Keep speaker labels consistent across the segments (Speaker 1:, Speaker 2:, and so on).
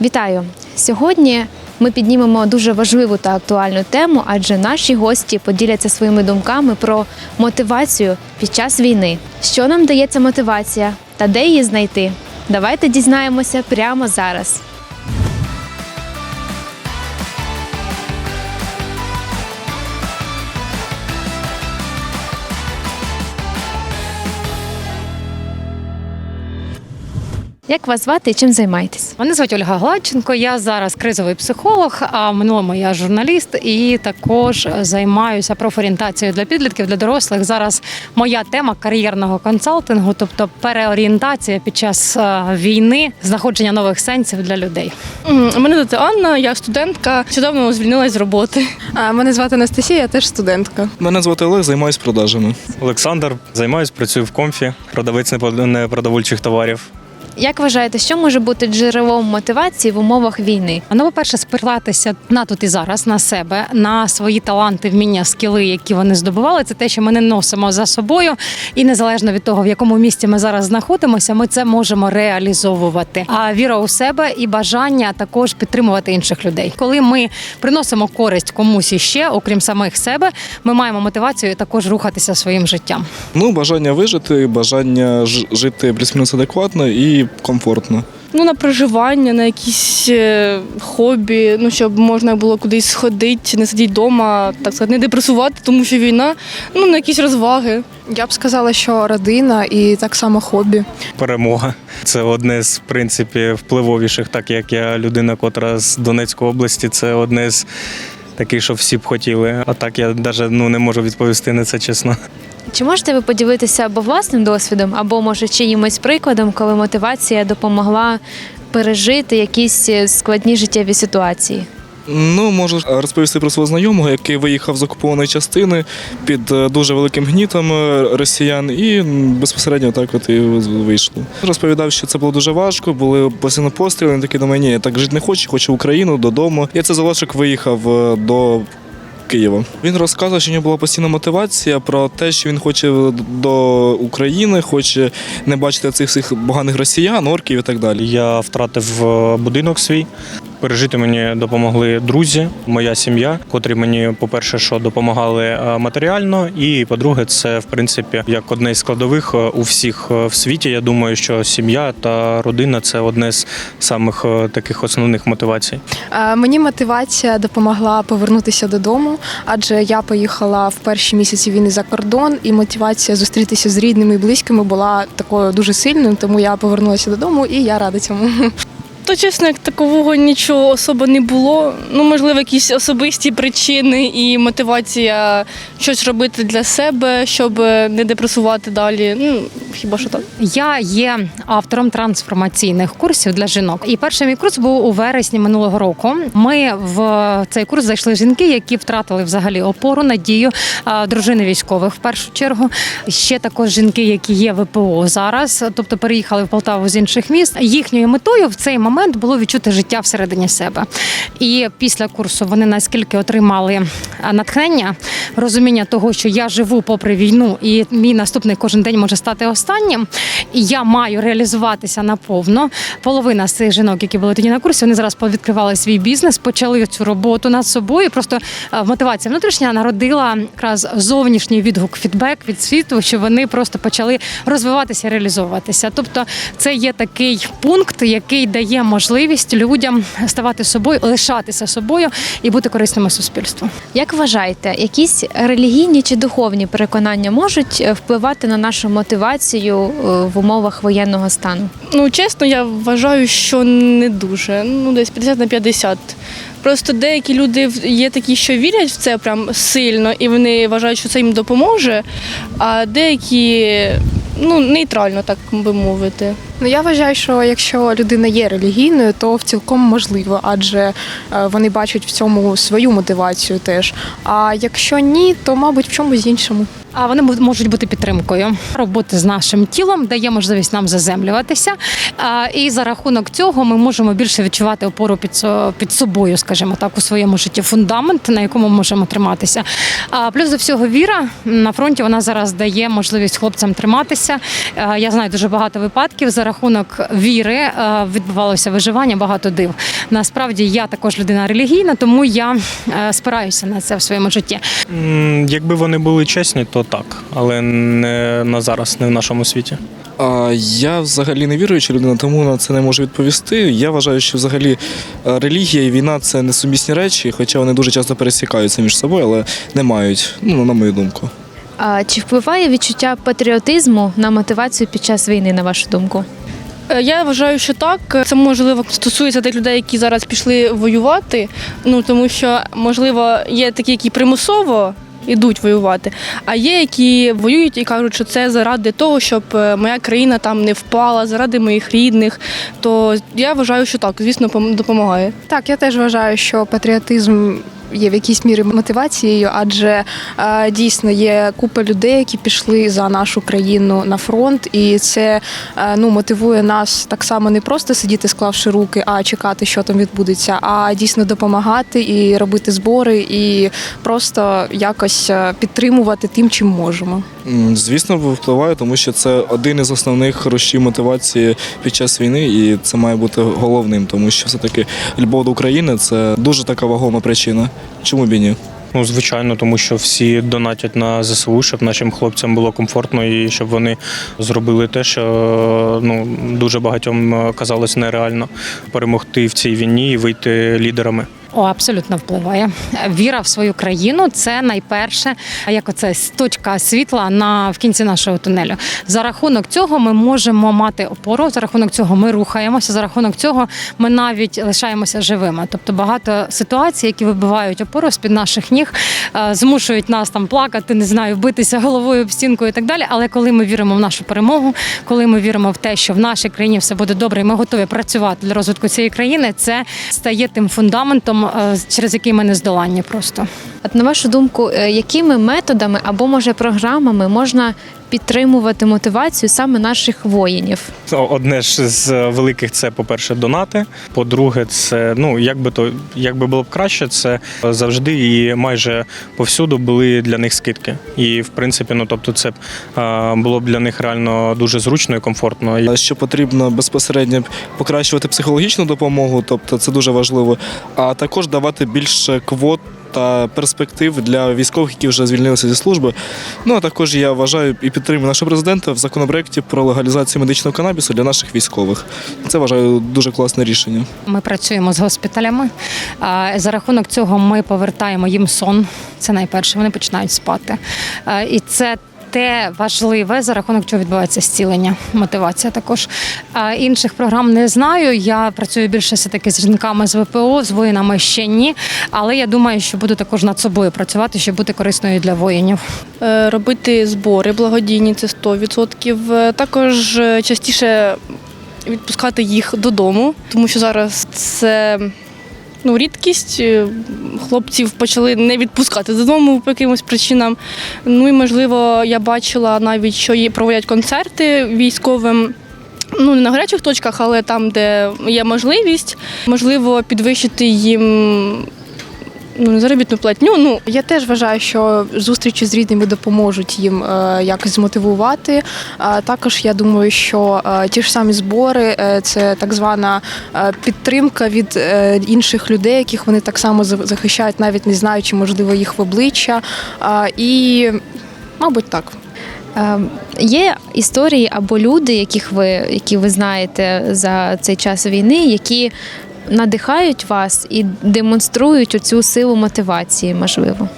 Speaker 1: Вітаю! Сьогодні ми піднімемо дуже важливу та актуальну тему, адже наші гості поділяться своїми думками про мотивацію під час війни. Що нам дається мотивація та де її знайти? Давайте дізнаємося прямо зараз. Як вас звати і чим займаєтесь?
Speaker 2: Мене звуть Ольга Гладченко. Я зараз кризовий психолог. А в минулому я журналіст і також займаюся профорієнтацією для підлітків, для дорослих. Зараз моя тема кар'єрного консалтингу, тобто переорієнтація під час е, війни, знаходження нових сенсів для людей.
Speaker 3: Мене звати Анна, я студентка. Нещодавно звільнилась з роботи.
Speaker 4: А, Мене звати Анастасія, я теж студентка.
Speaker 5: Мене звати Олег, займаюся продажами.
Speaker 6: Олександр, займаюсь, працюю в комфі, продавець непродовольчих товарів.
Speaker 1: Як вважаєте, що може бути джерелом мотивації в умовах війни?
Speaker 2: Ну, по-перше, спиратися на тут і зараз на себе, на свої таланти, вміння, скіли, які вони здобували. Це те, що ми не носимо за собою, і незалежно від того, в якому місті ми зараз знаходимося, ми це можемо реалізовувати. А віра у себе і бажання також підтримувати інших людей. Коли ми приносимо користь комусь іще, окрім самих себе, ми маємо мотивацію також рухатися своїм життям.
Speaker 5: Ну, бажання вижити, бажання ж- жити плюс-мінус адекватно і комфортно.
Speaker 3: Ну, на проживання, на якісь е, хобі, ну щоб можна було кудись сходити, не сидіти вдома, так сказати, не депресувати, тому що війна, ну на якісь розваги.
Speaker 4: Я б сказала, що родина і так само хобі.
Speaker 6: Перемога це одне з в принципі впливовіших, так як я людина, котра з Донецької області, це одне з таких, що всі б хотіли. А так я навіть ну, не можу відповісти на це чесно.
Speaker 1: Чи можете ви поділитися або власним досвідом, або може чиїмось прикладом, коли мотивація допомогла пережити якісь е, складні життєві ситуації?
Speaker 5: Ну, можу розповісти про свого знайомого, який виїхав з окупованої частини під е, дуже великим гнітом е, росіян, і безпосередньо так от і вийшло. Розповідав, що це було дуже важко, були постійно постріли. Він такий думає, ні, я так жити не хочу, хочу в Україну додому. І це залишок виїхав е, до. Києва. Він розказував, що в нього була постійна мотивація про те, що він хоче до України, хоче не бачити цих всіх поганих росіян, орків і так далі.
Speaker 6: Я втратив е, будинок свій. Пережити мені допомогли друзі, моя сім'я, котрі мені, по-перше, що допомагали е, матеріально, і по-друге, це в принципі як одне з складових е, у всіх е, в світі. Я думаю, що сім'я та родина це одне з самих таких основних мотивацій.
Speaker 4: Мені мотивація допомогла повернутися додому, адже я поїхала в перші місяці війни за кордон, і мотивація зустрітися з рідними і близькими була такою дуже сильною, тому я повернулася додому і я рада цьому.
Speaker 3: То чесно, як такового нічого особо не було. Ну, можливо, якісь особисті причини і мотивація щось робити для себе, щоб не депресувати далі. Ну, хіба що так.
Speaker 2: Я є автором трансформаційних курсів для жінок. І перший мій курс був у вересні минулого року. Ми в цей курс зайшли жінки, які втратили взагалі опору, надію дружини військових в першу чергу. Ще також жінки, які є ВПО зараз, тобто переїхали в Полтаву з інших міст. Їхньою метою в цей момент було відчути життя всередині себе. І після курсу вони наскільки отримали натхнення, розуміння того, що я живу попри війну, і мій наступний кожен день може стати останнім. Я маю реалізуватися наповно. Половина з цих жінок, які були тоді на курсі, вони зараз повідкривали свій бізнес, почали цю роботу над собою. Просто е, мотивація внутрішня народила якраз зовнішній відгук, фідбек від світу, що вони просто почали розвиватися, реалізовуватися. Тобто, це є такий пункт, який дає можливість людям ставати собою, лишатися собою і бути корисними суспільству.
Speaker 1: Як вважаєте, якісь релігійні чи духовні переконання можуть е, впливати на нашу мотивацію е, в умовах воєнного стану?
Speaker 3: Ну, чесно, я вважаю, що не дуже. Ну, десь 50 на 50. Просто деякі люди є такі, що вірять в це прям сильно, і вони вважають, що це їм допоможе, а деякі ну, нейтрально, так би мовити.
Speaker 4: Ну я вважаю, що якщо людина є релігійною, то в цілком можливо, адже е, вони бачать в цьому свою мотивацію теж. А якщо ні, то мабуть в чомусь іншому.
Speaker 2: А вони можуть бути підтримкою. Роботи з нашим тілом дає можливість нам заземлюватися. І за рахунок цього ми можемо більше відчувати опору під, під собою, скажімо так, у своєму житті. Фундамент, на якому можемо триматися. А плюс до всього віра на фронті вона зараз дає можливість хлопцям триматися. Я знаю дуже багато випадків, за рахунок віри відбувалося виживання, багато див. Насправді я також людина релігійна, тому я е, спираюся на це в своєму житті.
Speaker 6: Якби вони були чесні, то так, але не на зараз, не в нашому світі.
Speaker 5: А я взагалі не віруюча людина, тому на це не можу відповісти. Я вважаю, що взагалі е, релігія і війна це несумісні речі, хоча вони дуже часто пересікаються між собою, але не мають, ну на мою думку.
Speaker 1: А чи впливає відчуття патріотизму на мотивацію під час війни, на вашу думку?
Speaker 3: Е, Я вважаю, що так. Це можливо стосується тих людей, які зараз пішли воювати. Ну тому що можливо є такі, які примусово. Ідуть воювати, а є, які воюють і кажуть, що це заради того, щоб е, моя країна там не впала, заради моїх рідних. То я вважаю, що так, звісно, пом- допомагає.
Speaker 4: Так, я теж вважаю, що патріотизм є в якійсь мірі мотивацією, адже е, дійсно є купа людей, які пішли за нашу країну на фронт, і це е, ну мотивує нас так само не просто сидіти, склавши руки, а чекати, що там відбудеться, а дійсно допомагати і робити збори, і просто якось е, підтримувати тим, чим можемо.
Speaker 5: Звісно, впливає, тому що це один із основних рушів мотивації під час війни, і це має бути головним, тому що все-таки любов до України це дуже така вагома причина. Чому б і ні?
Speaker 6: Ну, звичайно, тому що всі донатять на ЗСУ, щоб нашим хлопцям було комфортно і щоб вони зробили те, що ну дуже багатьом е, казалось нереально перемогти в цій війні і вийти лідерами.
Speaker 2: О, абсолютно впливає. Віра в свою країну це найперше, як оце точка світла на в кінці нашого тунелю. За рахунок цього ми можемо мати опору. За рахунок цього ми рухаємося. За рахунок цього ми навіть лишаємося живими. Тобто багато ситуацій, які вибивають опору з під наших ніг, е, змушують нас там плакати, не знаю, битися головою об стінку і так далі. Але коли ми віримо в нашу перемогу, коли ми віримо в те, що в нашій країні все буде добре, і ми готові працювати для розвитку цієї країни, це стає тим фундаментом, е, через який ми не здолання. просто.
Speaker 1: От на вашу думку, е, якими методами або може програмами можна підтримувати мотивацію саме наших воїнів?
Speaker 6: Одне ж з великих це, по-перше, донати. По-друге, це ну як би то як би було б краще, це завжди і майже повсюду були для них скидки. І в принципі, ну тобто, це було б для них реально дуже зручно і комфортно.
Speaker 5: Що потрібно безпосередньо покращувати психологічну допомогу, тобто це дуже важливо, а також давати більше квот. Та перспектив для військових, які вже звільнилися зі служби. Ну а також я вважаю і підтримую нашого президента в законопроекті про легалізацію медичного канабісу для наших військових. Це вважаю дуже класне рішення.
Speaker 2: Ми працюємо з госпіталями. За рахунок цього ми повертаємо їм сон. Це найперше. Вони починають спати. І це. Те важливе, за рахунок чого відбувається зцілення, мотивація також. А інших програм не знаю. Я працюю більше все таки з жінками з ВПО, з воїнами ще ні. Але я думаю, що буду також над собою працювати, щоб бути корисною для воїнів.
Speaker 3: Е, Робити збори благодійні це 100%. Е, Також е, частіше відпускати їх додому, тому що зараз це ну, рідкість. Е, Хлопців почали не відпускати додому по якимось причинам. Ну і можливо, я бачила навіть, що проводять концерти військовим. Ну, не на гарячих точках, але там, де є можливість, можливо, підвищити їм ну, заробітну платню. Ну,
Speaker 4: Я теж вважаю, що зустрічі з рідними допоможуть їм е, якось змотивувати. Також я думаю, що е, ті ж самі збори е, це так звана підтримка від інших людей, яких вони так само захищають, навіть не знаючи, можливо, їх в обличчя. І, мабуть, так.
Speaker 1: Є історії або люди, яких ви, які ви знаєте за цей час війни, які надихають вас і демонструють оцю силу мотивації, можливо.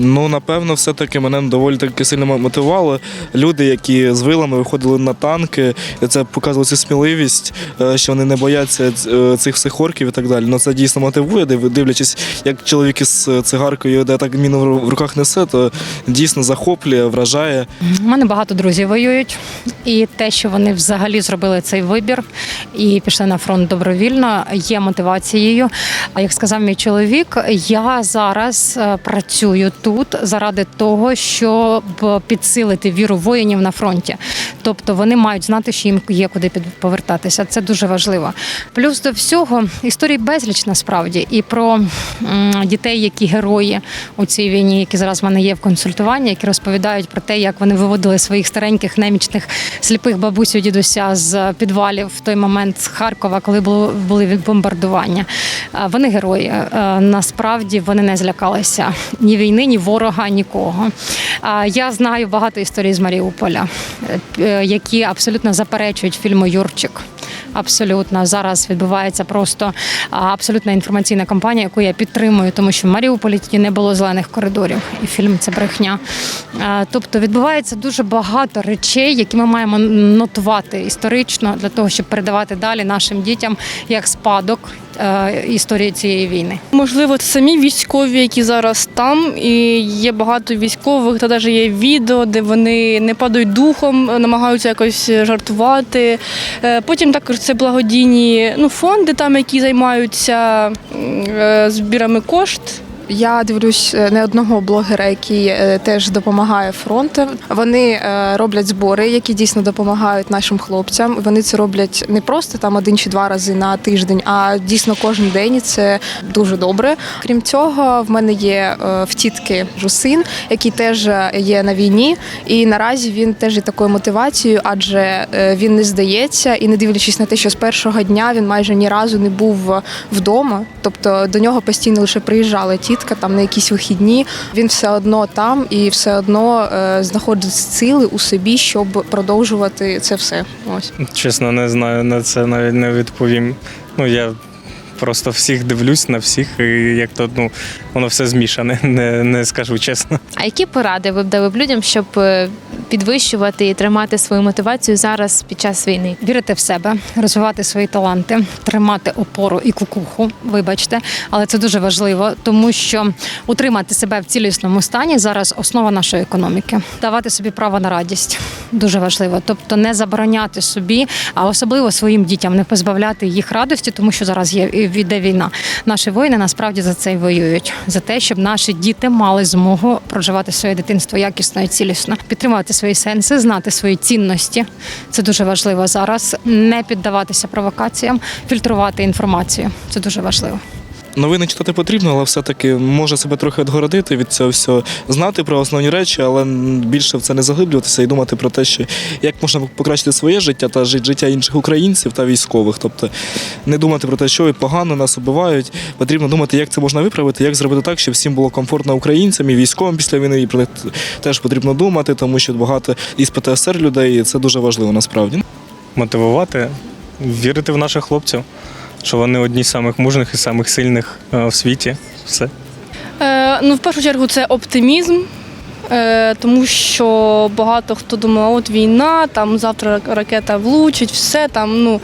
Speaker 5: Ну, напевно, все-таки мене доволі таки сильно мотивували люди, які з вилами виходили на танки, і це показувало цю сміливість, е, що вони не бояться е, цих всіх орків і так далі. Ну це дійсно мотивує, див- дивлячись, як чоловік із е, цигаркою, де так міну в руках несе, то дійсно захоплює, вражає.
Speaker 2: У мене багато друзів воюють, і те, що вони взагалі зробили цей вибір і пішли на фронт добровільно, є мотивацією. А як сказав мій чоловік, я зараз е, працюю тут. Тут заради того, щоб підсилити віру воїнів на фронті. Тобто вони мають знати, що їм є куди під- повертатися. Це дуже важливо. Плюс до всього історій безліч насправді і про дітей, які герої у цій війні, які зараз в мене є в консультуванні, які розповідають про те, як вони виводили своїх стареньких немічних сліпих бабусю дідуся з підвалів в той момент з Харкова, коли були бомбардування. Вони герої. Насправді вони не злякалися ні війни, ні ворога, нікого. Я знаю багато історій з Маріуполя, е, які абсолютно заперечують фільму Юрчик. Абсолютно зараз відбувається просто абсолютна інформаційна кампанія, яку я підтримую, тому що в Маріуполі тоді не було зелених коридорів, і фільм це брехня. Тобто відбувається дуже багато речей, які ми маємо нотувати історично для того, щоб передавати далі нашим дітям як спадок історії цієї війни.
Speaker 3: Можливо, самі військові, які зараз там, і є багато військових, та навіть є відео, де вони не падають духом, намагаються якось жартувати. Е, Потім також це благодійні ну, фонди, там, які займаються е, збірами кошт.
Speaker 4: Я дивлюсь е, не одного блогера, який е, теж допомагає фронту. Вони е, роблять збори, які дійсно допомагають нашим хлопцям. Вони це роблять не просто там один чи два рази на тиждень, а дійсно кожен день. І це дуже добре. Крім цього, в мене є в тітки Жусин, який теж є на війні, і наразі він теж є такою мотивацією, адже він не здається і не дивлячись на те, що з першого дня він майже ні разу не був вдома. Тобто до нього постійно лише приїжджала тітка там на якісь вихідні. Він все одно там і все одно е, знаходить сили у собі, щоб продовжувати це все. Ось.
Speaker 6: Чесно, не знаю, на це навіть не відповім. Ну, я просто всіх дивлюсь на всіх, і як то ну, воно все змішане, не, не скажу чесно.
Speaker 1: А які поради ви б дали б людям, щоб е, підвищувати і тримати свою мотивацію зараз під час війни?
Speaker 2: Вірити в себе, розвивати свої таланти, тримати опору і кукуху, вибачте, але це дуже важливо, тому що утримати себе в цілісному стані зараз основа нашої економіки. Давати собі право на радість дуже важливо. Тобто не забороняти собі, а особливо своїм дітям не позбавляти їх радості, тому що зараз є іде війна. Наші воїни насправді за це й воюють, за те, щоб наші діти мали змогу проживати своє дитинство якісно і цілісно, підтримувати свої сенси, знати свої цінності. Це дуже важливо зараз. Не піддаватися провокаціям, фільтрувати інформацію. Це дуже важливо.
Speaker 5: Новини читати потрібно, але все-таки може себе трохи відгородити від цього всього, знати про основні речі, але більше в це не заглиблюватися і думати про те, що як можна покращити своє життя та життя інших українців та військових. Тобто не думати про те, що погано нас убивають. Потрібно думати, як це можна виправити, як зробити так, щоб всім було комфортно українцям і військовим після війни. І про них теж потрібно думати, тому що багато із ПТСР людей, і це дуже важливо насправді.
Speaker 6: Мотивувати, вірити в наших хлопців, що вони одні з самих мужних і самих сильних е, в світі. Все.
Speaker 3: Е, ну, в першу чергу, це оптимізм. Е, тому що багато хто думає, от війна, там завтра ракета влучить, все там. Ну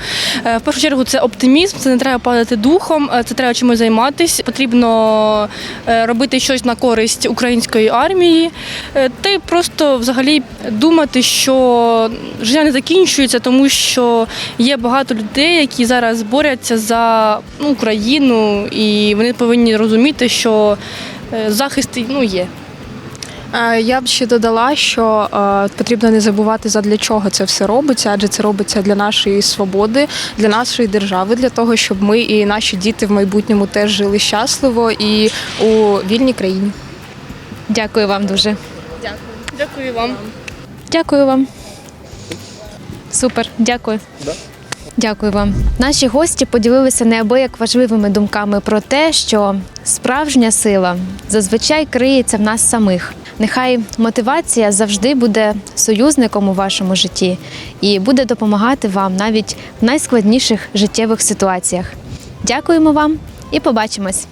Speaker 3: е, в першу чергу це оптимізм, це не треба падати духом, е, це треба чимось займатися. Потрібно робити щось на користь української армії, та й просто взагалі думати, що життя не закінчується, тому що є багато людей, які зараз борються за ну, Україну, і вони повинні розуміти, що захист ну, є.
Speaker 4: Е, Я б ще додала, що е, потрібно не забувати задля чого це все робиться, адже це робиться для нашої свободи, для нашої держави, для того, щоб ми і наші діти в майбутньому теж жили щасливо і у вільній країні.
Speaker 1: Дякую вам дуже.
Speaker 3: Дякую вам.
Speaker 1: Дякую вам. Супер, дякую. Дякую вам. Наші гості поділилися неабияк важливими думками про те, що справжня сила зазвичай криється в нас самих. Нехай мотивація завжди буде союзником у вашому житті і буде допомагати вам навіть в найскладніших життєвих ситуаціях. Дякуємо вам і побачимось!